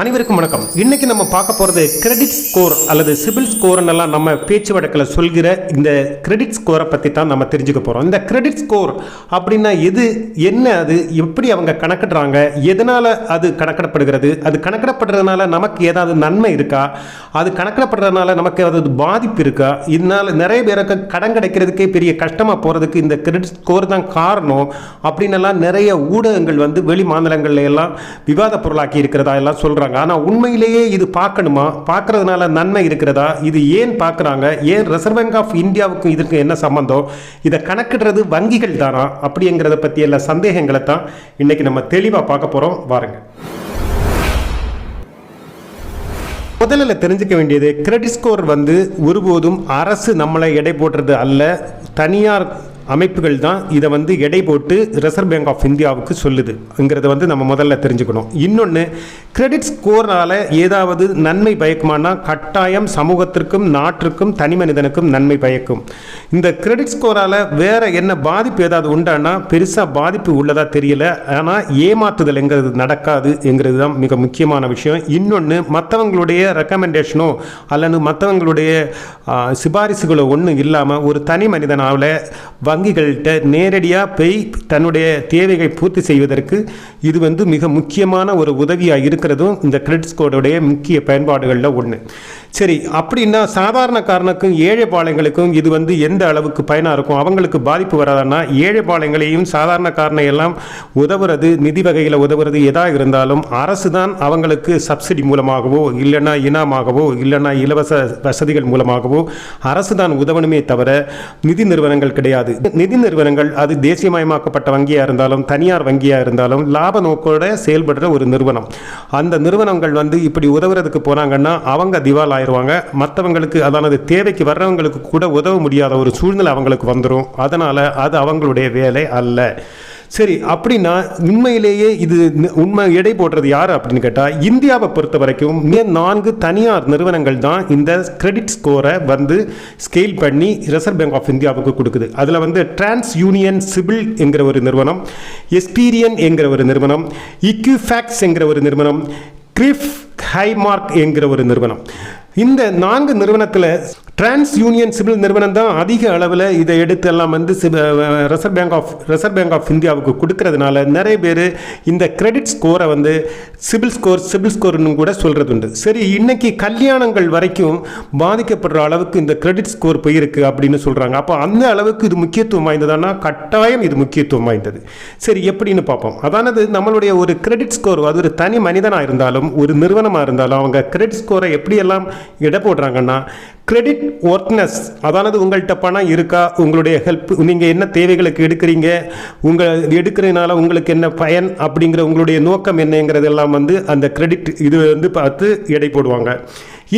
அனைவருக்கும் வணக்கம். இன்னைக்கு நம்ம பார்க்க போகிறது கிரெடிட் ஸ்கோர் அல்லது சிபில் ஸ்கோர்னெல்லாம் நம்ம பேச்சு வழக்கில் சொல்கிற இந்த கிரெடிட் ஸ்கோரை பற்றி தான் நம்ம தெரிஞ்சுக்க போகிறோம் இந்த கிரெடிட் ஸ்கோர் அப்படின்னா எது என்ன அது எப்படி அவங்க கணக்கிடுறாங்க எதனால் அது கணக்கிடப்படுகிறது அது கணக்கிடப்படுறதுனால நமக்கு ஏதாவது நன்மை இருக்கா அது கணக்கிடப்படுறதுனால நமக்கு ஏதாவது பாதிப்பு இருக்கா இதனால் நிறைய பேருக்கு கடன் கிடைக்கிறதுக்கே பெரிய கஷ்டமாக போகிறதுக்கு இந்த கிரெடிட் ஸ்கோர் தான் காரணம் அப்படின்னு நிறைய ஊடகங்கள் வந்து வெளி மாநிலங்கள்ல எல்லாம் விவாத பொருளாக்கி இருக்கிறதா எல்லாம் சொல்கிறாங்க ஆனால் உண்மையிலேயே இது பார்க்கணுமா? பார்க்கறதுனால நன்மை இருக்கிறதா? இது ஏன் பார்க்குறாங்க? ஏன் ரிசர்வ் பேங்க் ஆஃப் இந்தியாவுக்கும் இதுக்கு என்ன சம்பந்தம்? இதை கணக்கிடுறது வங்கிகள் தானா? அப்படிங்கிறத பற்றி எல்லா சந்தேகங்களை தான் இன்னைக்கு நம்ம தெளிவாக பார்க்க போகிறோம் வாருங்க. முதல்ல தெரிஞ்சுக்க வேண்டியது கிரெடிட் ஸ்கோர் வந்து ஒருபோதும் அரசு நம்மளை எடை போடுறது அல்ல. தனியார் அமைப்புகள் தான் இதை வந்து எடை போட்டு ரிசர்வ் பேங்க் ஆஃப் இந்தியாவுக்கு சொல்லுதுங்கிறத வந்து நம்ம முதல்ல தெரிஞ்சுக்கணும். இன்னொன்று கிரெடிட் ஸ்கோரால் ஏதாவது நன்மை பயக்குமானா கட்டாயம் சமூகத்திற்கும் நாட்டிற்கும் தனி மனிதனுக்கும் நன்மை பயக்கும். இந்த கிரெடிட் ஸ்கோரால் வேற என்ன பாதிப்பு ஏதாவது உண்டானா பெருசாக பாதிப்பு உள்ளதா தெரியல. ஆனால் ஏமாற்றுதல்ங்கிறது நடக்காது என்கிறது தான் மிக முக்கியமான விஷயம். இன்னொன்று மற்றவங்களுடைய ரெக்கமெண்டேஷனோ அல்லது மற்றவங்களுடைய சிபாரிசுகளோ ஒன்றும் இல்லாமல் ஒரு தனி மனிதனால் வங்கிகள்கிட்ட நேரடியாக போய் தன்னுடைய தேவைகளை பூர்த்தி செய்வதற்கு இது வந்து மிக முக்கியமான ஒரு உதவியாக இருக்கிறதும் இந்த கிரெடிட் ஸ்கோருடைய முக்கிய பயன்பாடுகளில் ஒன்று சரி அப்படின்னா சாதாரணக்காரனுக்கும் ஏழை பாளையங்களுக்கும் இது வந்து எந்த அளவுக்கு பயனாக இருக்கும்? அவங்களுக்கு பாதிப்பு வராதுன்னா ஏழை பாளையங்களையும் சாதாரணக்காரனை எல்லாம் உதவுறது நிதி வகையில் உதவுறது எதாக இருந்தாலும் அரசு தான் அவங்களுக்கு சப்சிடி மூலமாகவோ இல்லைன்னா இனாமாகவோ இல்லைன்னா இலவச வசதிகள் மூலமாகவோ அரசு தான் உதவணுமே தவிர நிதி நிறுவனங்கள் கிடையாது. நிதி நிறுவனங்கள் அது தேசியமயமாக்கப்பட்ட வங்கியாக இருந்தாலும் தனியார் வங்கியாக இருந்தாலும் லாப நோக்கோட செயல்படுற ஒரு நிறுவனம். அந்த நிறுவனங்கள் வந்து இப்படி உதவுறதுக்கு போனாங்கன்னா அவங்க திவால் ஆயிடுவாங்க மற்றவங்களுக்கு அதானது தேவைக்கு வர்றவங்களுக்கு கூட உதவ முடியாத ஒரு சூழ்நிலை அவங்களுக்கு வந்துடும் அதனால் அது அவங்களுடைய வேலை அல்ல. சரி அப்படின்னா உண்மையிலேயே இது உண்மை எடை போடுறது யார் அப்படின்னு கேட்டால் இந்தியாவை பொறுத்த வரைக்கும் மிக நான்கு தனியார் நிறுவனங்கள் தான் இந்த கிரெடிட் ஸ்கோரை வந்து ஸ்கேல் பண்ணி ரிசர்வ் பேங்க் ஆஃப் இந்தியாவுக்கு கொடுக்குது. அதில் வந்து டிரான்ஸ் யூனியன் சிபில் என்கிற ஒரு நிறுவனம் எஸ்பீரியன் என்கிற ஒரு நிறுவனம் இக்யூஃபேக்ஸ் என்கிற ஒரு நிறுவனம் கிரிஃப் ஹைமார்க் என்கிற ஒரு நிறுவனம். இந்த நான்கு நிறுவனத்தில் டிரான்ஸ் யூனியன் சிவில் நிறுவனம் தான் அதிக அளவில் இதை எடுத்து எல்லாம் வந்து reserve bank of reserve bank of இந்தியாவுக்கு கொடுக்கறதுனால நிறைய பேர் இந்த கிரெடிட் ஸ்கோரை வந்து சிபில் ஸ்கோர் சிபில் ஸ்கோர்னு கூட சொல்கிறது உண்டு சரி இன்னைக்கு கல்யாணங்கள் வரைக்கும் பாதிக்கப்படுற அளவுக்கு இந்த கிரெடிட் ஸ்கோர் போயிருக்கு அப்படின்னு சொல்கிறாங்க அப்போ அந்த அளவுக்கு இது முக்கியத்துவம் வாய்ந்ததானா? கட்டாயம் இது முக்கியத்துவம் வாய்ந்தது. சரி எப்படின்னு பார்ப்போம். அதானது நம்மளுடைய ஒரு கிரெடிட் ஸ்கோர் அது ஒரு தனி மனிதனாக இருந்தாலும் ஒரு நிறுவனமாக இருந்தாலும் அவங்க கிரெடிட் ஸ்கோரை எப்படியெல்லாம் இட போடுறாங்கன்னா கிரெடிட் ஒர்க்னஸ் அதானது உங்கள்கிட்ட பணம் இருக்கா? உங்களுடைய ஹெல்ப் நீங்கள் என்ன தேவைகளுக்கு எடுக்கிறீங்க? உங்கள் எடுக்கிறதுனால உங்களுக்கு என்ன பயன் அப்படிங்கிற உங்களுடைய நோக்கம் என்னங்கிறதெல்லாம் வந்து அந்த கிரெடிட் இது வந்து பார்த்து எடை போடுவாங்க.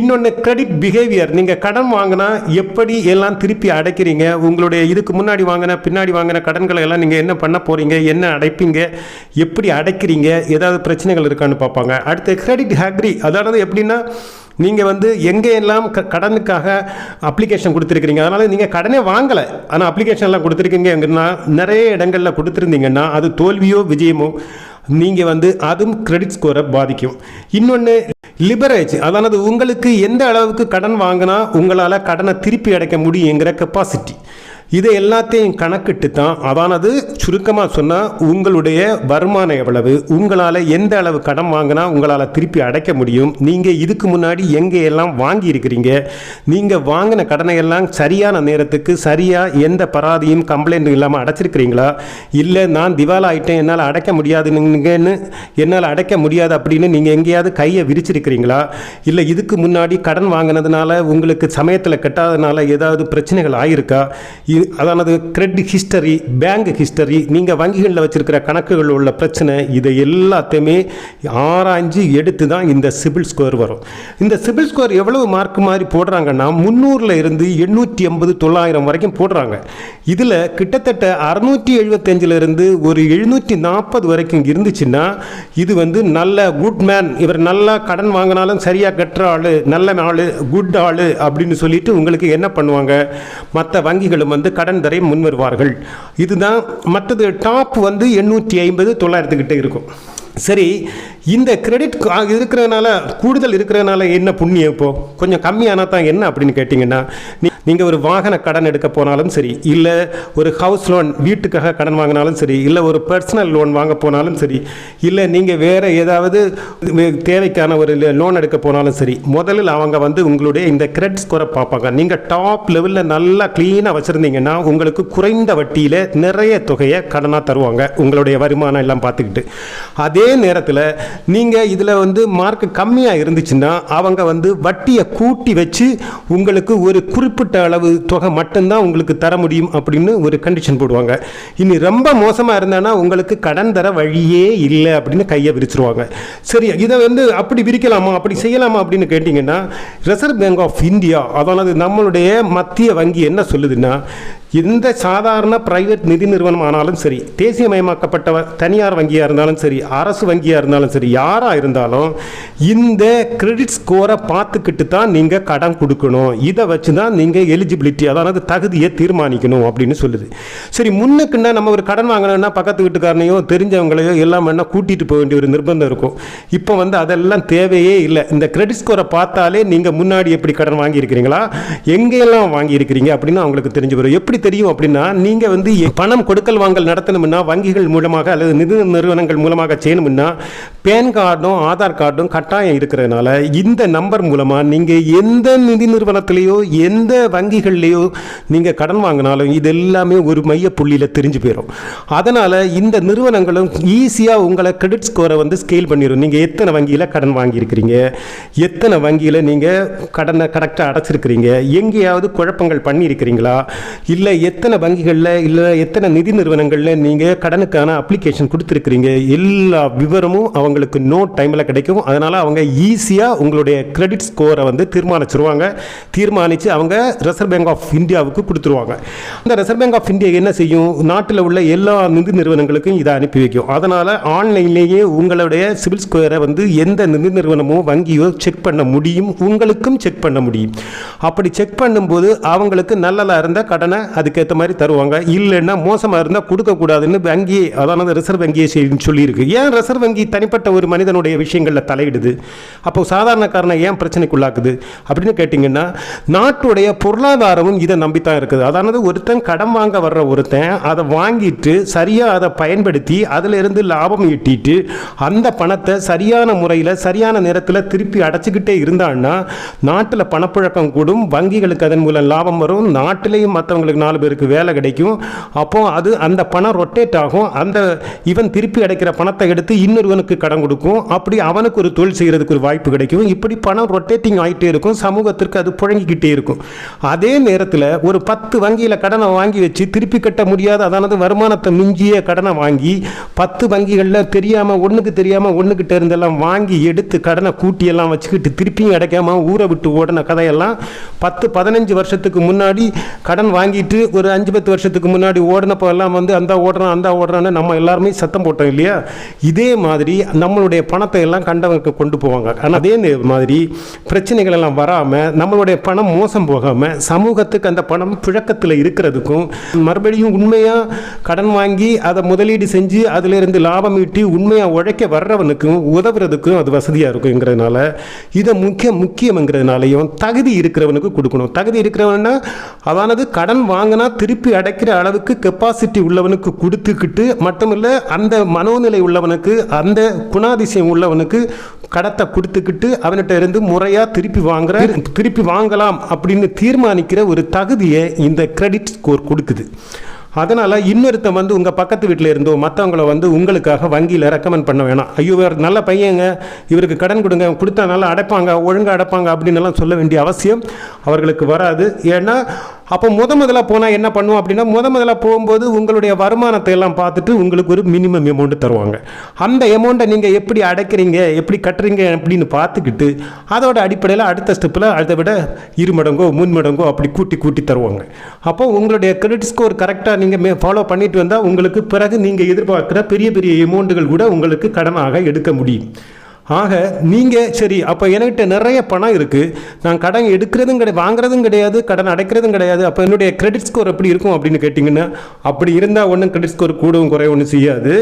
இன்னொன்று கிரெடிட் பிஹேவியர் நீங்கள் கடன் வாங்கினா எப்படி எல்லாம் திருப்பி அடைக்கிறீங்க? உங்களுடைய இதுக்கு முன்னாடி வாங்கின பின்னாடி வாங்கின கடன்களை எல்லாம் நீங்கள் என்ன பண்ண போகிறீங்க என்ன அடைப்பீங்க? எப்படி அடைக்கிறீங்க? ஏதாவது பிரச்சனைகள் இருக்கான்னு பார்ப்பாங்க. அடுத்து கிரெடிட் ஹேக்ரி அதாவது எப்படின்னா நீங்கள் வந்து எங்கே எல்லாம் க கடனுக்காக அப்ளிகேஷன் கொடுத்துருக்கிறீங்க அதனால் நீங்கள் கடனே வாங்கலை. ஆனால் அப்ளிகேஷன் எல்லாம் கொடுத்துருக்கீங்கன்னா நிறைய இடங்களில் கொடுத்துருந்தீங்கன்னா அது தோல்வியோ விஜயமோ நீங்கள் வந்து அதுவும் கிரெடிட் ஸ்கோரை பாதிக்கும். இன்னொன்று லிபரேஜ் அதானது உங்களுக்கு எந்த அளவுக்கு கடன் வாங்கினா உங்களால் கடனை திருப்பி அடைக்க முடியுங்கிற கெப்பாசிட்டி இதை எல்லாத்தையும் கணக்கிட்டு தான் அதானது? சுருக்கமாக சொன்னால் உங்களுடைய வருமானம் எவ்வளவு? உங்களால் எந்த அளவு கடன் வாங்கினா உங்களால் திருப்பி அடைக்க முடியும்? நீங்கள் இதுக்கு முன்னாடி எங்கே எல்லாம் வாங்கி இருக்கிறீங்க? நீங்கள் வாங்கின கடனை எல்லாம் சரியான நேரத்துக்கு சரியாக எந்த பராதியும் கம்ப்ளைண்ட்டும் இல்லாமல் அடைச்சிருக்கிறீங்களா? இல்லை நான் திவால் ஆகிட்டேன் என்னால் அடைக்க முடியாதுங்கன்னு என்னால் அடைக்க முடியாது அப்படின்னு நீங்கள் எங்கேயாவது கையை விரிச்சிருக்கிறீங்களா? இல்லை இதுக்கு முன்னாடி கடன் வாங்கினதுனால உங்களுக்கு சமயத்தில் கட்டாதனால ஏதாவது பிரச்சனைகள் ஆகியிருக்கா இ- அதானது கிரெடிட் ஹிஸ்டரி பேங்க் ஹிஸ்டரி நீங்கள் வங்கிகளில் வச்சுருக்கிற கணக்குகள் உள்ள பிரச்சனை இதை எல்லாத்தையுமே ஆராய்ஞ்சு எடுத்து தான் இந்த சிபில் ஸ்கோர் வரும். இந்த சிபில் ஸ்கோர் எவ்வளவு மார்க் மாதிரி போடுறாங்கன்னா முந்நூறில் இருந்து எண்ணூற்றி எண்பது தொள்ளாயிரம் வரைக்கும் போடுறாங்க. இதில் கிட்டத்தட்ட அறுநூற்றி எழுபத்தஞ்சிலிருந்து ஒரு எழுநூற்றி நாற்பது வரைக்கும் இருந்துச்சுன்னா இது வந்து நல்ல குட் மேன் இவர் நல்லா கடன் வாங்கினாலும் சரியாக கட்டுற ஆள் நல்ல ஆள் குட் ஆள் அப்படின்னு சொல்லிட்டு உங்களுக்கு என்ன பண்ணுவாங்க? மற்ற வங்கிகளும் வந்து கடன் தரை முன் வருவார்கள் இதுதான் மற்றது டாப் வந்து எண்ணூற்றி ஐம்பது தொள்ளாயிரத்து கிட்டே இருக்கும். சரி இந்த கிரெடிட் இருக்கிறதுனால கூடுதல் இருக்கிறதுனால என்ன புண்ணியம் இப்போ? கொஞ்சம் கம்மியானால் தான் என்ன அப்படின்னு கேட்டிங்கன்னா நீங்கள் ஒரு வாகன கடன் எடுக்க போனாலும் சரி இல்லை ஒரு ஹவுஸ் லோன் வீட்டுக்காக கடன் வாங்கினாலும் சரி இல்லை ஒரு பர்சனல் லோன் வாங்க போனாலும் சரி இல்லை நீங்கள் வேறு ஏதாவது தேவைக்கான ஒரு லோன் எடுக்க போனாலும் சரி முதலில் அவங்க வந்து உங்களுடைய இந்த கிரெடிட் ஸ்கோரை பார்ப்பாங்க. நீங்கள் டாப் லெவலில் நல்லா க்ளீனாக வச்சுருந்தீங்கன்னா உங்களுக்கு குறைந்த வட்டியில் நிறைய தொகையை கடனாக தருவாங்க உங்களுடைய வருமானம் எல்லாம் பார்த்துக்கிட்டு. அதே நேரத்தில் நீங்கள் இதில் வந்து மார்க் கம்மியாக இருந்துச்சுன்னா அவங்க வந்து வட்டியை கூட்டி வச்சு உங்களுக்கு ஒரு குறிப்பிட்ட அளவு தொகை மட்டும்தான் உங்களுக்கு தர முடியும் அப்படின்னு ஒரு கண்டிஷன் போடுவாங்க. இனி ரொம்ப மோசமாக இருந்தானா உங்களுக்கு கடன் தர வழியே இல்லை அப்படின்னு கையை விரிச்சிருவாங்க. சரி இதை வந்து அப்படி விரிக்கலாமா? அப்படி செய்யலாமா அப்படின்னு கேட்டிங்கன்னா ரிசர்வ் பேங்க் ஆஃப் இந்தியா அதாவது நம்மளுடைய மத்திய வங்கி என்ன சொல்லுதுன்னா எந்த சாதாரண பிரைவேட் நிதி நிறுவனம் ஆனாலும் சரி தேசியமயமாக்கப்பட்ட தனியார் வங்கியாக இருந்தாலும் சரி அரசு வங்கியாக இருந்தாலும் சரி யாராக இருந்தாலும் இந்த கிரெடிட் ஸ்கோரை பார்த்துக்கிட்டு தான் நீங்கள் கடன் கொடுக்கணும். இதை வச்சு தான் நீங்கள் எலிஜிபிலிட்டி அதாவது தகுதியை தீர்மானிக்கணும் அப்படின்னு சொல்லுது. சரி முன்னுக்குன்னா நம்ம ஒரு கடன் வாங்கணும்னா பக்கத்து வீட்டுக்காரனையோ தெரிஞ்சவங்களையோ எல்லாம் வேணால் கூட்டிகிட்டு போக வேண்டிய ஒரு நிர்பந்தம் இருக்கும். இப்போ வந்து அதெல்லாம் தேவையே இல்லை. இந்த கிரெடிட் ஸ்கோரை பார்த்தாலே நீங்கள் முன்னாடி எப்படி கடன் வாங்கியிருக்கிறீங்களா எங்கெல்லாம் வாங்கியிருக்கிறீங்க அப்படின்னு அவங்களுக்கு தெரிஞ்சு வரும். எப்படி தெரியும் அப்படின்னா நீங்கள் வந்து பணம் கொடுக்கல் வாங்கல் நடத்தணும்னா வங்கிகள் மூலமாக அல்லது நிதி நிறுவனங்கள் மூலமாக செய்யணும்னா பேன் கார்டும் ஆதார் கார்டும் கட்டாயம் இருக்கிறதுனால இந்த நம்பர் மூலமாக நீங்கள் எந்த நிதி நிறுவனத்திலேயோ எந்த வங்கிகள்லேயோ நீங்கள் கடன் வாங்கினாலும் இது எல்லாமே ஒரு மைய புள்ளியில் தெரிஞ்சு போயிடும் அதனால் இந்த நிறுவனங்களும் ஈஸியாக உங்களை கிரெடிட் ஸ்கோரை வந்து ஸ்கேல் பண்ணிடும் நீங்கள் எத்தனை வங்கியில் கடன் வாங்கியிருக்கிறீங்க? எத்தனை வங்கியில் நீங்கள் கடனை கரெக்டாக அடைச்சிருக்கிறீங்க? எங்கேயாவது குழப்பங்கள் பண்ணியிருக்கிறீங்களா? இல்லை எத்தனை வங்கிகளில் இல்லை எத்தனை நிதி நிறுவனங்களில் நீங்கள் கடனுக்கான அப்ளிகேஷன் கொடுத்துருக்குறீங்க? எல்லா விவரமும் அவங்களுக்கு நோ டைமில் கிடைக்கும். அதனால் அவங்க ஈஸியாக உங்களுடைய கிரெடிட் ஸ்கோரை வந்து தீர்மானிச்சிருவாங்க. தீர்மானித்து அவங்க ரிசர்வ் பேங்க் ஆஃப் இந்தியாவுக்கு கொடுத்துருவாங்க. அந்த ரிசர்வ் பேங்க் ஆஃப் இந்தியா என்ன செய்யும்? நாட்டில் உள்ள எல்லா நிதி நிறுவனங்களுக்கும் இதை அனுப்பி வைக்கும். அதனால் ஆன்லைன்லேயே உங்களுடைய சிவில் ஸ்கோரை வந்து எந்த நிதி நிறுவனமோ வங்கியோ செக் பண்ண முடியும். உங்களுக்கும் செக் பண்ண முடியும். அப்படி செக் பண்ணும்போது அவங்களுக்கு நல்லதாக இருந்த கடனை அதுக்கேற்ற மாதிரி தருவாங்க. இல்லைன்னா மோசமாக இருந்தால் கொடுக்கக்கூடாதுன்னு வங்கி அதானது ரிசர்வ் வங்கியை சொல்லியிருக்கு. ஏன் ரிசர்வ் வங்கி தனிப்பட்ட ஒரு மனிதனுடைய விஷயங்களில் தலையிடுது? அப்போ சாதாரணக்காரனை ஏன் பிரச்சனைக்குள்ளாக்குது அப்படின்னு கேட்டிங்கன்னா நாட்டுடைய பொருளாதாரமும் இதை நம்பித்தான் இருக்குது. அதானது ஒருத்தன் கடன் வாங்க வர்ற ஒருத்தன் அதை வாங்கிட்டு சரியாக அதை பயன்படுத்தி அதிலிருந்து லாபம் ஈட்டிட்டு அந்த பணத்தை சரியான முறையில் சரியான நேரத்தில் திருப்பி அடைச்சிக்கிட்டே இருந்தான்னா நாட்டில் பணப்புழக்கம் கூடும் வங்கிகளுக்கு அதன் மூலம் லாபம் வரும் நாட்டிலையும் மற்றவங்களுக்கு நாலு பேருக்கு வேலை கிடைக்கும். அப்போ அது அந்த பணம் ரொட்டேட் ஆகும். அந்த இவன் திருப்பி அடைக்கிற பணத்தை எடுத்து இன்னொருவனுக்கு கடன் கொடுக்கும். அப்படி அவனுக்கு ஒரு தொழில் செய்கிறதுக்கு ஒரு வாய்ப்பு கிடைக்கும். இப்படி பணம் ரொட்டேட்டிங் ஆகிட்டே இருக்கும். சமூகத்திற்கு அது புழங்கிக்கிட்டே இருக்கும். அதே நேரத்தில் ஒரு பத்து வங்கியில் கடனை வாங்கி வச்சு திருப்பி கட்ட முடியாத அதானது வருமானத்தை மிஞ்சிய கடனை வாங்கி பத்து வங்கிகளில் தெரியாமல் ஒன்றுக்கு தெரியாமல் ஒன்றுக்கிட்ட இருந்தெல்லாம் வாங்கி எடுத்து கடனை கூட்டி எல்லாம் வச்சுக்கிட்டு திருப்பியும் கிடைக்காம ஊரை விட்டு ஓடின கதையெல்லாம் பத்து பதினஞ்சு வருஷத்துக்கு முன்னாடி கடன் வாங்கிட்டு ஒரு அஞ்சு பத்து வருஷத்துக்கு முன்னாடி ஓடினப்போ எல்லாம் வந்து அந்த ஓடுறான் அந்த ஓடுறான்னு நம்ம எல்லாருமே சத்தம் போட்டோம் இல்லையா? இதே மாதிரி நம்மளுடைய பணத்தை எல்லாம் கண்டவனுக்கு கொண்டு போவாங்க. ஆனால் அதே மாதிரி பிரச்சனைகள் எல்லாம் வராமல் நம்மளுடைய பணம் மோசம் போகாமல் சமூகத்துக்கு அந்த பணம் புழக்கத்தில் இருக்கிறதுக்கும் மறுபடியும் உண்மையாக கடன் வாங்கி அதை முதலீடு செஞ்சு அதிலிருந்து லாபம் ஈட்டி உண்மையாக உழைக்க வர்றவனுக்கும் உதவுறதுக்கும் அது வசதியாக இருக்குங்கிறதுனால இதை முக்கிய முக்கியம்ங்கிறதுனாலையும் தகுதி இருக்கிறவனுக்கு கொடுக்கணும். தகுதி இருக்கிறவன்னா அதானது கடன் வாங்கினா திருப்பி அடைக்கிற அளவுக்கு கெப்பாசிட்டி உள்ளவனுக்கு கொடுத்துக்கிட்டு மட்டுமில்ல அந்த மனோநிலை உள்ளவனுக்கு அந்த குணாதிசயம் உள்ளவனுக்கு கடத்தை கொடுத்துக்கிட்டு அவன்கிட்ட இருந்து முறையாக திருப்பி வாங்குற திருப்பி வாங்கலாம் அப்படின்னு தீர்மானிக்கிற ஒரு தகுதியை இந்த கிரெடிட் ஸ்கோர் கொடுக்குது. அதனால் இன்னொருத்தன் வந்து உங்கள் பக்கத்து வீட்டில் இருந்தோ மற்றவங்கள வந்து உங்களுக்காக வங்கியில் ரெக்கமெண்ட் பண்ண வேணாம். ஐயோ இவர் நல்ல பையங்க இவருக்கு கடன் கொடுங்க கொடுத்தா நல்லா அடைப்பாங்க ஒழுங்காக அடைப்பாங்க அப்படின்னு எல்லாம் சொல்ல வேண்டிய அவசியம் அவர்களுக்கு வராது. ஏன்னா அப்போ முத முதல்ல போனால் என்ன பண்ணுவோம் அப்படின்னா முத முதல்ல போகும்போது உங்களுடைய வருமானத்தை எல்லாம் பார்த்துட்டு உங்களுக்கு ஒரு மினிமம் அமௌண்ட் தருவாங்க. அந்த அமௌண்ட்டை நீங்கள் எப்படி அடைக்கிறீங்க எப்படி கட்டுறீங்க அப்படின்னு பார்த்துக்கிட்டு அதோட அடிப்படையில் அடுத்த ஸ்டெப்பில் அதை விட இரு மடங்கோ மூணு மடங்கோ அப்படி கூட்டி கூட்டி தருவாங்க. அப்போ உங்களுடைய கிரெடிட் ஸ்கோர் கரெக்டாக நீங்கள் ஃபாலோ பண்ணிட்டு வந்தால் உங்களுக்கு பிறகு நீங்கள் எதிர்பார்க்குற பெரிய பெரிய அமௌண்ட்டுகள் கூட உங்களுக்கு கடனாக எடுக்க முடியும். ஆக நீங்கள் சரி அப்போ என்கிட்ட நிறைய பணம் இருக்குது நான் கடன் எடுக்கிறதும் கிடையாது வாங்குறதும் கிடையாது கடன் அடைக்கிறதும் கிடையாது. அப்போ என்னுடைய கிரெடிட் ஸ்கோர் எப்படி இருக்கும் அப்படின்னு கேட்டிங்கன்னா அப்படி இருந்தால் ஒன்றும் கிரெடிட் ஸ்கோர் கூடவும் குறைய ஒன்றும் செய்யாது.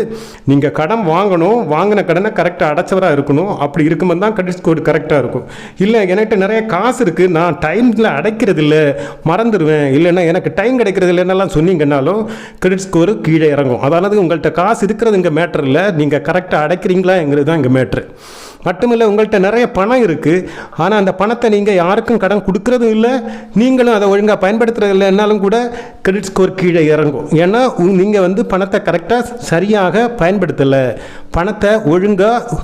நீங்கள் கடன் வாங்கணும் வாங்கின கடனை கரெக்டாக அடைச்சவராக இருக்கணும். அப்படி இருக்கும்போது தான் கிரெடிட் ஸ்கோர் கரெக்டாக இருக்கும். இல்லை என்கிட்ட நிறைய காசு இருக்குது நான் டைமில் அடைக்கிறது இல்லை மறந்துடுவேன் இல்லைன்னா எனக்கு டைம் கிடைக்கிறது இல்லைன்னெல்லாம் சொன்னீங்கன்னாலும் கிரெடிட் ஸ்கோரு கீழே இறங்கும். அதாவது உங்கள்கிட்ட காசு இருக்கிறது இங்கே மேட்டர் இல்லை. நீங்கள் கரெக்டாக அடைக்கிறீங்களாங்கிறது தான் இங்கே மேட்ரு மட்டுமில்லை உங்கள்கிட்ட நிறைய பணம் இருக்குது ஆனால் அந்த பணத்தை நீங்கள் யாருக்கும் கடன் கொடுக்கறதும் இல்லை. நீங்களும் அதை ஒழுங்காக பயன்படுத்துறது இல்லைன்னாலும் கூட கிரெடிட் ஸ்கோர் கீழே இறங்கும். ஏன்னா நீங்கள் வந்து பணத்தை கரெக்டாக சரியாக பயன்படுத்தலை. பணத்தை ஒழுங்காக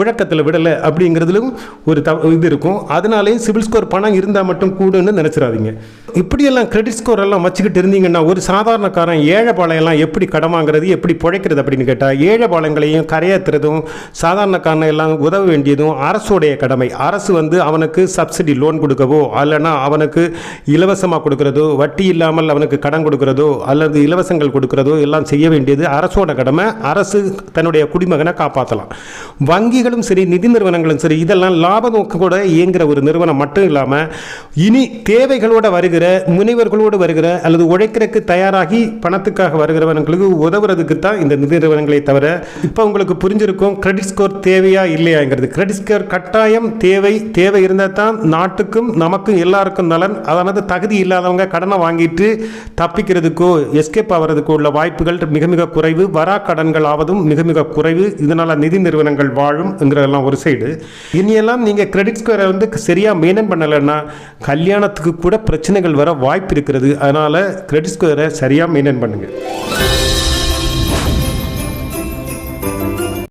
புழக்கத்தில் விடலை அப்படிங்கிறதுலும் ஒரு த இது இருக்கும். அதனாலேயும் சிவில் ஸ்கோர் பணம் இருந்தால் மட்டும் கூடுன்னு நினச்சிடாதீங்க. இப்படியெல்லாம் கிரெடிட் ஸ்கோர் எல்லாம் வச்சுக்கிட்டு இருந்தீங்கன்னா ஒரு சாதாரணக்காரன் ஏழை பாளையெல்லாம் எப்படி கடன் வாங்குறது எப்படி பிழைக்கிறது அப்படின்னு கேட்டால் ஏழை பாளையங்களையும் கரையேற்றுறதும் சாதாரணக்காரனை எல்லாம் உதவ வேண்டியதும் அரசுடைய கடமை. அரசு வந்து அவனுக்கு சப்சிடி லோன் கொடுக்கவோ அல்லனா அவனுக்கு இலவசமாக கொடுக்கறதோ வட்டி இல்லாமல் அவனுக்கு கடன் கொடுக்கறதோ அல்லது இலவசங்கள் கொடுக்கறதோ எல்லாம் செய்ய வேண்டியது அரசோட கடமை. அரசு தன்னுடைய குடிமகனை காப்பாற்றலாம் வங்கிகள் வங்கிகளும் சரி நிதி நிறுவனங்களும் சரி இதெல்லாம் லாப நோக்கோட இயங்குகிற ஒரு நிறுவனம் மட்டும் இல்லாமல் இனி தேவைகளோட வருகிற முனைவர்களோடு வருகிற அல்லது உழைக்கிறதுக்கு தயாராகி பணத்துக்காக வருகிறவங்களுக்கு உதவுறதுக்கு தான் இந்த நிதி நிறுவனங்களை தவிர இப்போ உங்களுக்கு புரிஞ்சிருக்கும் கிரெடிட் ஸ்கோர் தேவையா இல்லையாங்கிறது. கிரெடிட் ஸ்கோர் கட்டாயம் தேவை தேவை இருந்தால் தான் நாட்டுக்கும் நமக்கும் எல்லாருக்கும் நலன் அதாவது தகுதி இல்லாதவங்க கடனை வாங்கிட்டு தப்பிக்கிறதுக்கோ எஸ்கேப் ஆகிறதுக்கோ உள்ள வாய்ப்புகள் மிக மிக குறைவு. வரா கடன்கள் ஆவதும் மிக மிக குறைவு. இதனால் நிதி நிறுவனங்கள் வாழும். கல்யாணம்ங்கிறதெல்லாம் ஒரு சைடு இனியெல்லாம் நீங்கள் கிரெடிட் ஸ்கோரை வந்து சரியாக மெயின்டைன் பண்ணலைன்னா கல்யாணத்துக்கு கூட பிரச்சனைகள் வர வாய்ப்பு இருக்கிறது. அதனால் கிரெடிட் ஸ்கோரை சரியாக மெயின்டைன் பண்ணுங்கள்